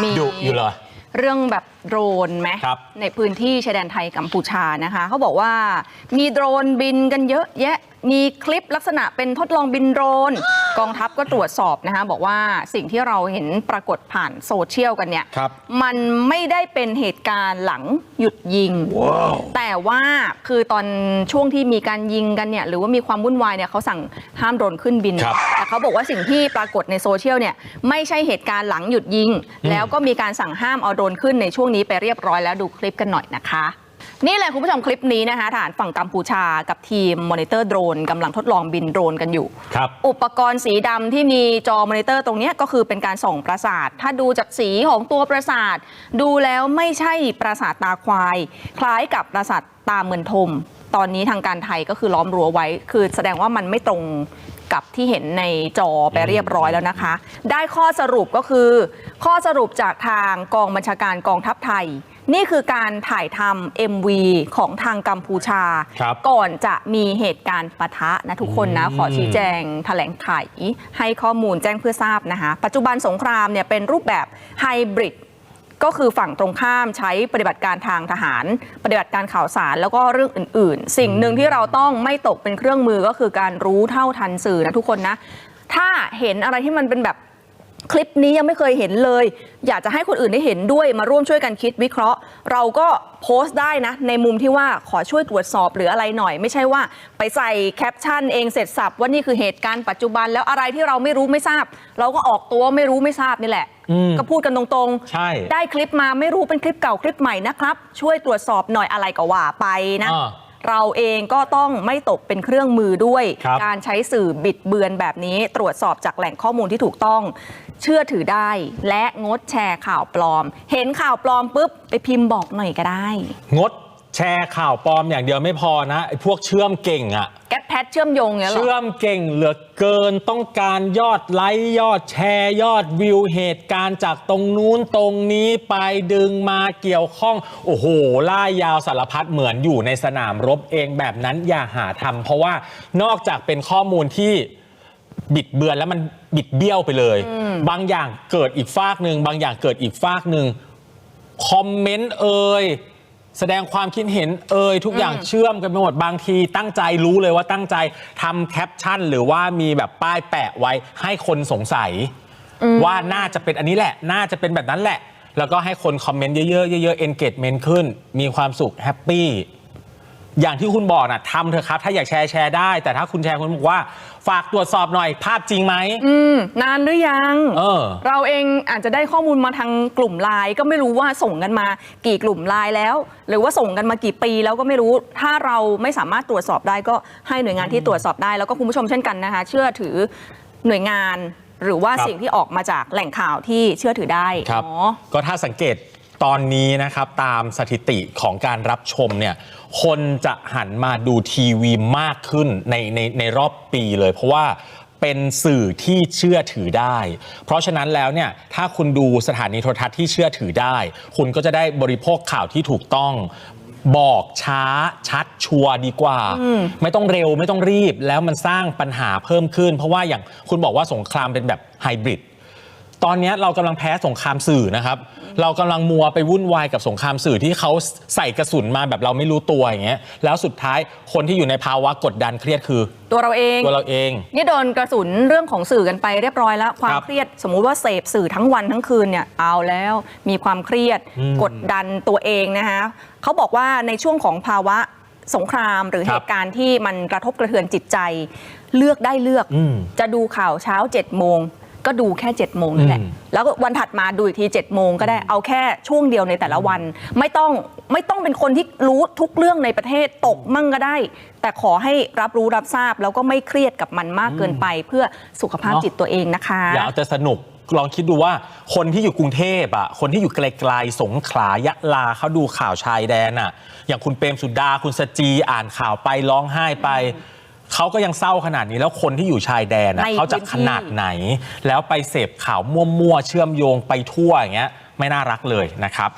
มีดุอยู่เลยเรื่องแบบโดรนไหมครับในพื้นที่ชายแดนไทยกัมพูชานะคะ เขาบอกว่ามีโดรนบินกันเยอะแยะ มีคลิปลักษณะเป็นทดลองบินโดรน กองทัพก็ตรวจสอบนะคะบอกว่าสิ่งที่เราเห็นปรากฏผ่านโซเชียลกันเนี่ย ครับ มันไม่ได้เป็นเหตุการณ์หลังหยุดยิงแต่ว่าคือตอนช่วงที่มีการยิงกันเนี่ยหรือว่ามีความวุ่นวายเนี่ยเขาสั่งห้ามโดรนขึ้นบิน ครับแต่เขาบอกว่าสิ่งที่ปรากฏในโซเชียลเนี่ยไม่ใช่เหตุการณ์หลังหยุดยิง แล้วก็มีการสั่งห้ามเอาโดรนขึ้นในช่วงนี้ไปเรียบร้อยแล้วดูคลิปกันหน่อยนะคะ นี่เลยคุณผู้ชมคลิปนี้นะคะฐานฝั่งกัมพูชากับทีมมอนิเตอร์โดรนกำลังทดลองบินโดรนกันอยู่ ครับ อุปกรณ์สีดำที่มีจอมอนิเตอร์ตรงเนี้ยก็คือเป็นการส่องประสาท ถ้าดูจากสีของตัวประสาท ดูแล้วไม่ใช่ประสาทตาควาย คล้ายกับประสาทตาเมือนทม ตอนนี้ทางการไทยก็คือล้อมรั้วไว้ คือแสดงว่ามันไม่ตรงกับที่เห็นในจอไปเรียบร้อยแล้วนะคะ ได้ข้อสรุปก็คือ ข้อสรุปจากทางกองบัญชาการกองทัพไทย นี่คือการถ่ายทำ MV ของทางกัมพูชา ครับก่อนจะมีเหตุการณ์ปะทะนะทุกคนนะอืมขอชี้แจงแถลงไข ให้ข้อมูลแจ้งเพื่อทราบนะคะ ปัจจุบันสงครามเนี่ยเป็นรูปแบบไฮบริด ก็คือฝั่งตรงข้ามใช้ปฏิบัติการทางทหาร ปฏิบัติการข่าวสารแล้วก็เรื่องอื่น ๆ สิ่งหนึ่งที่เราต้องไม่ตกเป็นเครื่องมือก็คือการรู้เท่าทันสื่อนะทุกคนนะ ถ้าเห็นอะไรที่มันเป็นแบบ คลิปนี้ยังไม่เคยเห็นเลย อยากจะให้คนอื่นได้เห็นด้วยมาร่วมช่วยกันคิดวิเคราะห์ เราก็โพสต์ได้นะ ในมุมที่ว่าขอช่วยตรวจสอบหรืออะไรหน่อย ไม่ใช่ว่าไปใส่แคปชั่นเองเสร็จสับว่านี่คือเหตุการณ์ปัจจุบันแล้วอะไรที่เราไม่รู้ไม่ทราบ เราก็ออกตัวไม่รู้ไม่ทราบนี่แหละอืมก็พูดกันตรงๆ ใช่ ได้คลิปมาไม่รู้เป็นคลิปเก่าคลิปใหม่นะครับ ช่วยตรวจสอบหน่อยอะไรก็ว่าไปนะอ่า เราเองก็ต้องไม่ตกเป็นเครื่องมือด้วย ครับ การใช้สื่อบิดเบือนแบบนี้ ตรวจสอบจากแหล่งข้อมูลที่ถูกต้อง เชื่อถือได้ และงดแชร์ข่าวปลอม เห็นข่าวปลอมปุ๊บไปพิมพ์บอกหน่อยก็ได้ งดแชร์ข่าวปลอมอย่างเดียวไม่พอนะไอ้พวกเชื่อมเก่งอะแก๊ปแพทเชื่อมโยงเงี้ยเหรอ เชื่อมเก่งเหลือเกินต้องการยอดไลค์ยอดแชร์ยอดวิวเหตุการณ์จากตรงนู้นตรงนี้ไปดึงมาเกี่ยวข้อง โอ้โห ล่ายาวสารพัดเหมือนอยู่ในสนามรบเองแบบนั้นอย่าหาทำเพราะว่านอกจากเป็นข้อมูลที่บิดเบือนแล้วมันบิดเบี้ยวไปเลย บางอย่างเกิดอีกฟากหนึ่งบางอย่างเกิดอีกฟากหนึ่งคอมเมนต์เอ่ย แสดงความคิดเห็นเอ่ยทุกอย่างเชื่อมกันไปหมดบางที ตั้งใจรู้เลยว่าตั้งใจทำแคปชั่น หรือว่ามีแบบป้ายแปะไว้ให้คนสงสัย ว่าน่าจะเป็นอันนี้แหละ น่าจะเป็นแบบนั้นแหละ แล้วก็ให้คนคอมเมนต์เยอะๆเยอะๆ engagement ขึ้น มีความสุขแฮปปี้ อย่างที่คุณบอกนะทำเถอะครับ ถ้าอยากแชร์แชร์ได้ แต่ถ้าคุณแชร์คุณบอกว่า ฝากตรวจสอบหน่อยภาพจริงไหม อืมนานหรือยัง เออ เราเองอาจจะได้ข้อมูลมาทางกลุ่มไลน์ก็ไม่รู้ว่าส่งกันมากี่กลุ่มไลน์แล้ว หรือว่าส่งกันมากี่ปีแล้วก็ไม่รู้ ถ้าเราไม่สามารถตรวจสอบได้ก็ให้หน่วยงานที่ตรวจสอบได้แล้วก็คุณผู้ชมเช่นกันนะคะ เชื่อถือหน่วยงาน หรือว่าครับ สิ่งที่ออกมาจากแหล่งข่าวที่เชื่อถือได้ครับ เนาะ ก็ถ้าสังเกต ตอนนี้นะครับตามสถิติของการรับชมเนี่ยคนจะหันมาดูทีวีมากขึ้นในในในรอบปีเลย เพราะว่าเป็นสื่อที่เชื่อถือได้ เพราะฉะนั้นแล้วเนี่ยถ้าคุณดูสถานีโทรทัศน์ที่เชื่อถือได้ คุณก็จะได้บริโภคข่าวที่ถูกต้องบอกช้าชัดชัวร์ดีกว่า ไม่ต้องเร็วไม่ต้องรีบ แล้วมันสร้างปัญหาเพิ่มขึ้น เพราะว่าอย่างคุณบอกว่าสงครามเป็นแบบไฮบริด ตอนนี้เรากำลังแพ้สงครามสื่อนะครับ เรากำลังมัวไปวุ่นวายกับสงครามสื่อที่เขาใส่กระสุนมาแบบเราไม่รู้ตัวอย่างเงี้ยแล้วสุดท้ายคนที่อยู่ในภาวะกดดันเครียดคือ ตัวเราเอง ตัวเราเอง นี่โดนกระสุนเรื่องของสื่อกันไปเรียบร้อยแล้ว ความครับเครียดสมมุติว่าเสพสื่อทั้งวันทั้งคืนเนี่ยเอาแล้วมีความเครียดอืมกดดันตัวเองนะคะเขาบอกว่าในช่วงของภาวะสงครามหรือคเหรับตุการณ์ที่มันกระทบกระเทือนจิตใจ เลือกได้เลือก อืม จะดูข่าวเช้า7จ็ดโมง ก็ดูแค่7จ็ดโมงนี่แหละอืมแล้วก็วันถัดมาดูอีกที7จ็ดโมงก็ได้เอาแค่ช่วงเดียวในแต่ละวัน ไม่ต้องไม่ต้องเป็นคนที่รู้ทุกเรื่องในประเทศตกมั่งก็ได้ แต่ขอให้รับรู้รับทราบแล้วก็ไม่เครียดกับมันมากเกินไป เพื่อสุขภาพเนอะจิตตัวเองนะคะอย่าเอาแต่สนุกลองคิดดูว่าคนที่อยู่กรุงเทพอะคนที่อยู่ไกลๆสงขลายะลาเขาดูข่าวชายแดนอะ อย่างคุณเปรมสุดาคุณสจีอ่านข่าวไปร้องไห้ไป เขาก็ยังเศร้าขนาดนี้แล้วคนที่อยู่ชายแดนอะในเขาจะพื้นที่ขนาดไหน แล้วไปเสพข่าวมั่วๆเชื่อมโยงไปทั่วอย่างเงี้ยไม่น่ารักเลยนะครับ